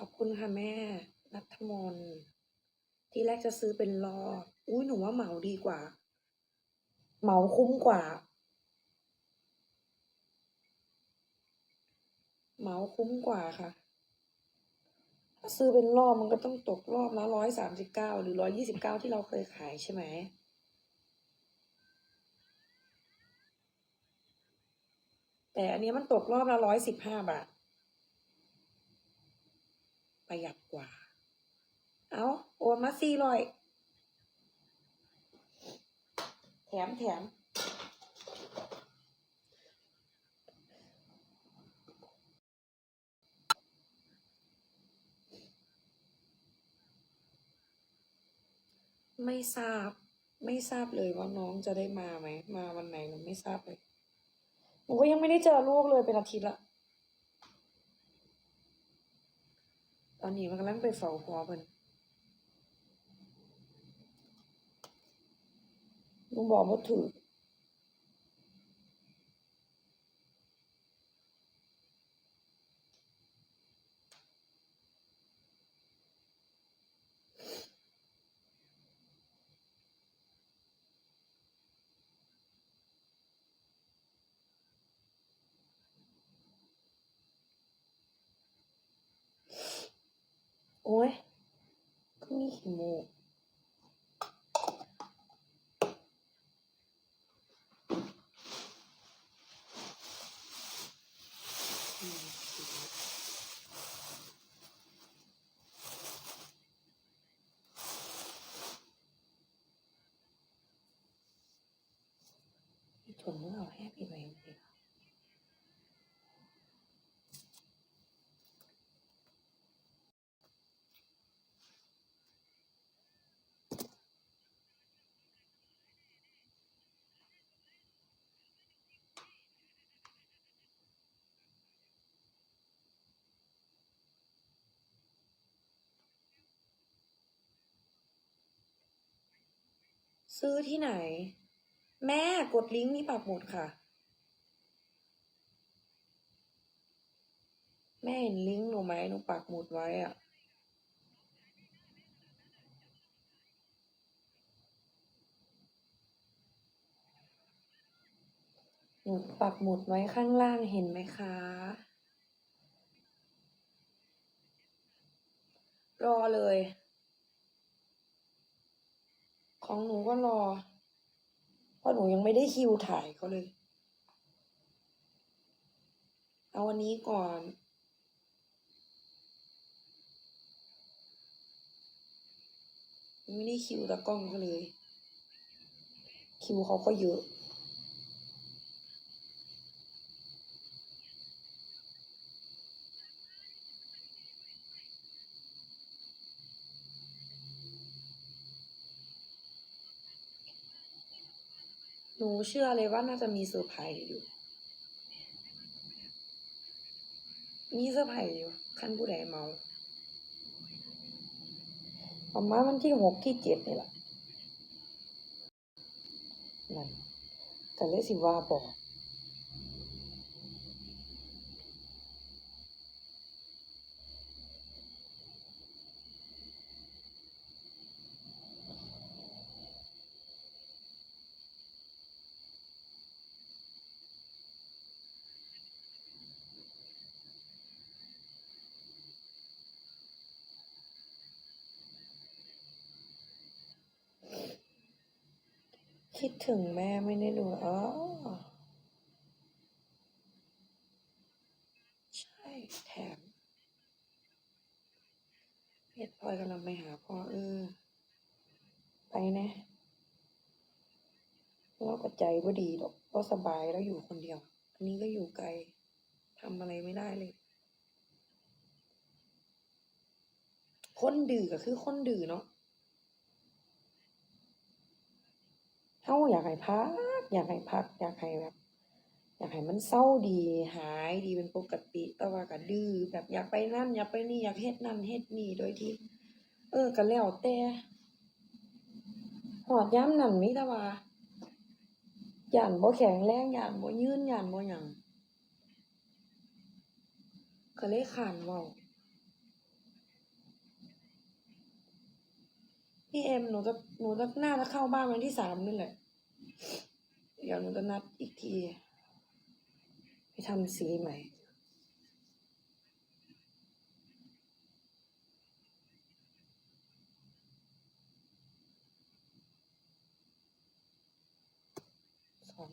ขอบคุณค่ะแม่นัทมนที่แรกจะซื้อเป็นรออุ้ยหนูว่าเหมาดีกว่า เหมาคุ้มกว่า เหมาคุ้มกว่าค่ะ ถ้าซื้อเป็นรอบมันก็ต้องตกรอบละร้อยสามสิบเก้าหรือร้อยี่สิบเก้าที่เราเคยขายใช่ไหมแต่อันนี้มันตกรอบละร้อยสิบห้าบาท ประหยัดกว่า เอาโอนมาสี่ร้อยแถมแถมไม่ทราบ ไม่ทราบเลยว่าน้องจะได้มาไหม มาวันไหนหนูไม่ทราบเลยหนูก็ยังไม่ได้เจอลูกเลยเป็นอาทิตย์ละ อนนี้มันกำลังไปเฝ้าหัวเพิ่นลุงบอกว่าถือ โอ้ย ก็มีขี้มูกอืมพี่ทนมึงเอาแฮปปี้ไปจริงๆ ซื้อที่ไหน แม่กดลิงก์นี้ปักหมุดค่ะ แม่เห็นลิงก์หนูไหมหนูปักหมุดไว้อะหนูปักหมุดไว้ข้างล่างเห็นไหมคะ รอเลย ของหนูก็รอ เพราะหนูยังไม่ได้คิวถ่ายเขาเลย เอาวันนี้ก่อนไม่ได้คิวตากล้องเขาเลย คิวเขาก็เยอะ หนูเชื่อเลยว่าน่าจะมีเซอร์ไพรส์อยู่ มีเซอร์ไพรส์อยู่ขั้นผู้ใดเมาประมาณวันที่หกที่เจ็ดนี่แหละนั่นแต่เลสิว่าบอก คิดถึงแม่ไม่ได้ดูอ๋อใช่แถมเพชรพลอยกำลังไปหาพ่อเออไปนะเราก็ใจว่าดีหรอกก็สบายแล้วอยู่คนเดียว อันนี้ก็อยู่ไกลทำอะไรไม่ได้เลยคนดื้อก็คือคนดื้อเนาะ เฮาอยากให้พัก อยากให้พัก อยากให้แบบ อยากให้มันเศร้าดีหายดีเป็นปกติ แต่ว่าก็ดื้อแบบอยากไปนั่น อยากไปนี่อยากเฮ็ดนั่นเฮ็ดนี่โดยที่ เออก็แล้วแต่ฮอดยามนั้นมีแต่ว่าย้านบ่แข็งแรงย้านบ่ยืนย้านบ่หยังก็เลยค้านเว้า พี่เอ็มหนูจะหนูจะน่าจะเข้าบ้านวันที่สามนี่แหละ เดี๋ยวหนูจะนัดอีกที ไปทำสีใหม่สอง